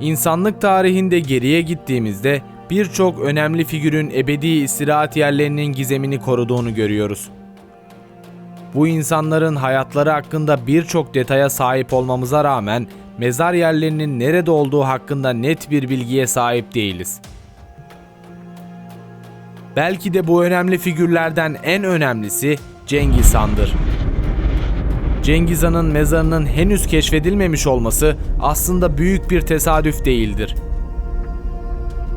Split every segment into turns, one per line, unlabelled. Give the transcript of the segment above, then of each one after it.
İnsanlık tarihinde geriye gittiğimizde birçok önemli figürün ebedi istirahat yerlerinin gizemini koruduğunu görüyoruz. Bu insanların hayatları hakkında birçok detaya sahip olmamıza rağmen mezar yerlerinin nerede olduğu hakkında net bir bilgiye sahip değiliz. Belki de bu önemli figürlerden en önemlisi Cengiz Han'dır. Cengiz Han'ın mezarının henüz keşfedilmemiş olması aslında büyük bir tesadüf değildir.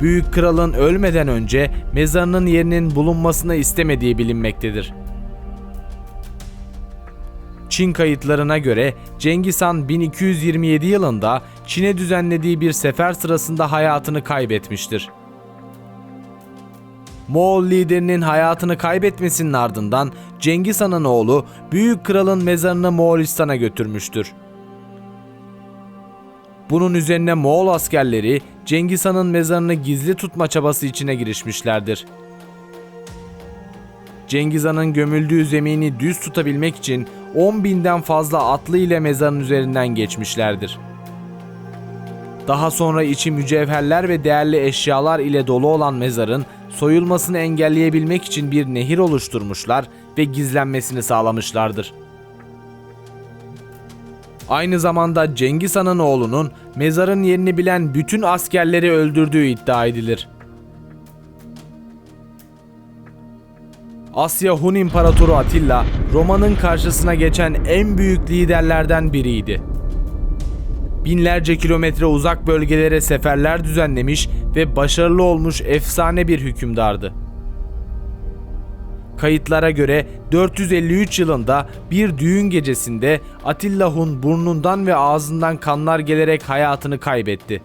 Büyük kralın ölmeden önce mezarının yerinin bulunmasını istemediği bilinmektedir. Çin kayıtlarına göre Cengiz Han 1227 yılında Çin'e düzenlediği bir sefer sırasında hayatını kaybetmiştir. Moğol liderinin hayatını kaybetmesinin ardından Cengiz Han'ın oğlu Büyük Kral'ın mezarını Moğolistan'a götürmüştür. Bunun üzerine Moğol askerleri Cengiz Han'ın mezarını gizli tutma çabası içine girişmişlerdir. Cengiz Han'ın gömüldüğü zemini düz tutabilmek için 10 binden fazla atlı ile mezarın üzerinden geçmişlerdir. Daha sonra içi mücevherler ve değerli eşyalar ile dolu olan mezarın soyulmasını engelleyebilmek için bir nehir oluşturmuşlar ve gizlenmesini sağlamışlardır. Aynı zamanda Cengiz Han'ın oğlunun mezarın yerini bilen bütün askerleri öldürdüğü iddia edilir. Asya Hun İmparatoru Atilla, Roma'nın karşısına geçen en büyük liderlerden biriydi. Binlerce kilometre uzak bölgelere seferler düzenlemiş ve başarılı olmuş efsane bir hükümdardı. Kayıtlara göre 453 yılında bir düğün gecesinde Atilla Hun burnundan ve ağzından kanlar gelerek hayatını kaybetti.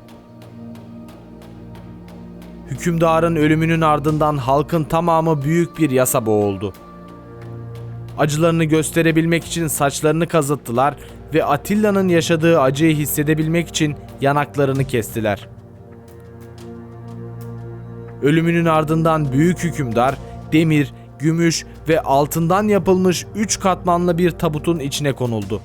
Hükümdarın ölümünün ardından halkın tamamı büyük bir yasa boğuldu. Acılarını gösterebilmek için saçlarını kazıttılar ve Atilla'nın yaşadığı acıyı hissedebilmek için yanaklarını kestiler. Ölümünün ardından büyük hükümdar demir, gümüş ve altından yapılmış üç katmanlı bir tabutun içine konuldu.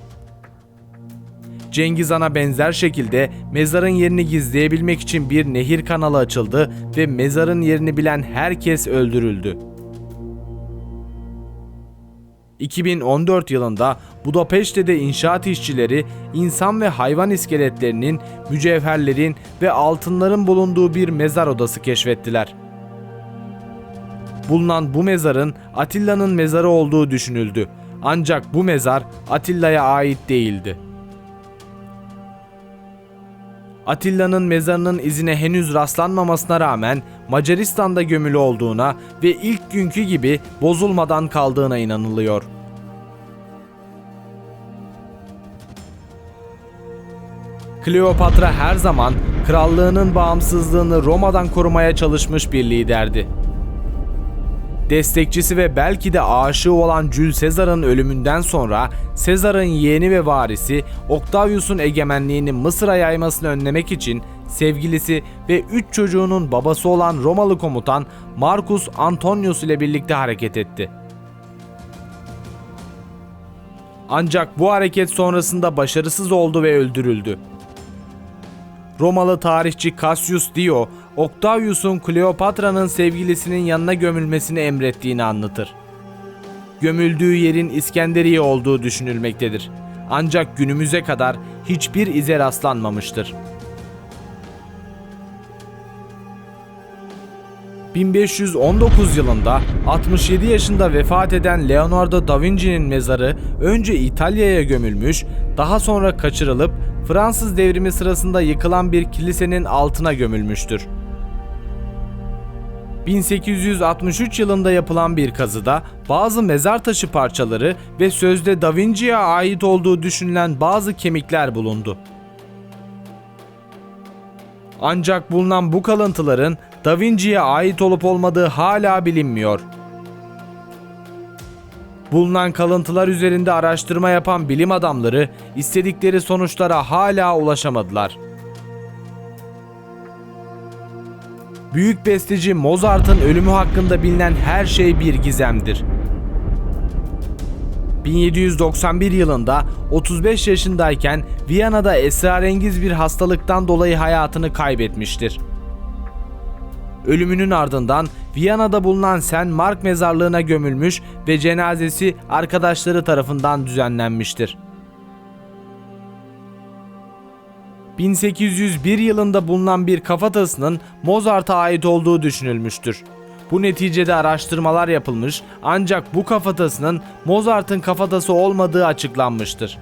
Cengiz Han'a benzer şekilde mezarın yerini gizleyebilmek için bir nehir kanalı açıldı ve mezarın yerini bilen herkes öldürüldü. 2014 yılında Budapeşte'de inşaat işçileri insan ve hayvan iskeletlerinin, mücevherlerin ve altınların bulunduğu bir mezar odası keşfettiler. Bulunan bu mezarın Atilla'nın mezarı olduğu düşünüldü. Ancak bu mezar Atilla'ya ait değildi. Atilla'nın mezarının izine henüz rastlanmamasına rağmen Macaristan'da gömülü olduğuna ve ilk günkü gibi bozulmadan kaldığına inanılıyor. Kleopatra her zaman krallığının bağımsızlığını Roma'dan korumaya çalışmış bir liderdi. Destekçisi ve belki de aşığı olan Jules Caesar'ın ölümünden sonra Caesar'ın yeğeni ve varisi Octavius'un egemenliğini Mısır'a yaymasını önlemek için sevgilisi ve üç çocuğunun babası olan Romalı komutan Marcus Antonius ile birlikte hareket etti. Ancak bu hareket sonrasında başarısız oldu ve öldürüldü. Romalı tarihçi Cassius Dio, Octavius'un Kleopatra'nın sevgilisinin yanına gömülmesini emrettiğini anlatır. Gömüldüğü yerin İskenderiye olduğu düşünülmektedir. Ancak günümüze kadar hiçbir ize rastlanmamıştır. 1519 yılında 67 yaşında vefat eden Leonardo da Vinci'nin mezarı önce İtalya'ya gömülmüş, daha sonra kaçırılıp Fransız devrimi sırasında yıkılan bir kilisenin altına gömülmüştür. 1863 yılında yapılan bir kazıda bazı mezar taşı parçaları ve sözde Da Vinci'ye ait olduğu düşünülen bazı kemikler bulundu. Ancak bulunan bu kalıntıların Da Vinci'ye ait olup olmadığı hala bilinmiyor. Bulunan kalıntılar üzerinde araştırma yapan bilim adamları istedikleri sonuçlara hala ulaşamadılar. Büyük besteci Mozart'ın ölümü hakkında bilinen her şey bir gizemdir. 1791 yılında 35 yaşındayken Viyana'da esrarengiz bir hastalıktan dolayı hayatını kaybetmiştir. Ölümünün ardından Viyana'da bulunan Sen Mark mezarlığına gömülmüş ve cenazesi arkadaşları tarafından düzenlenmiştir. 1801 yılında bulunan bir kafatasının Mozart'a ait olduğu düşünülmüştür. Bu neticede araştırmalar yapılmış ancak bu kafatasının Mozart'ın kafatası olmadığı açıklanmıştır.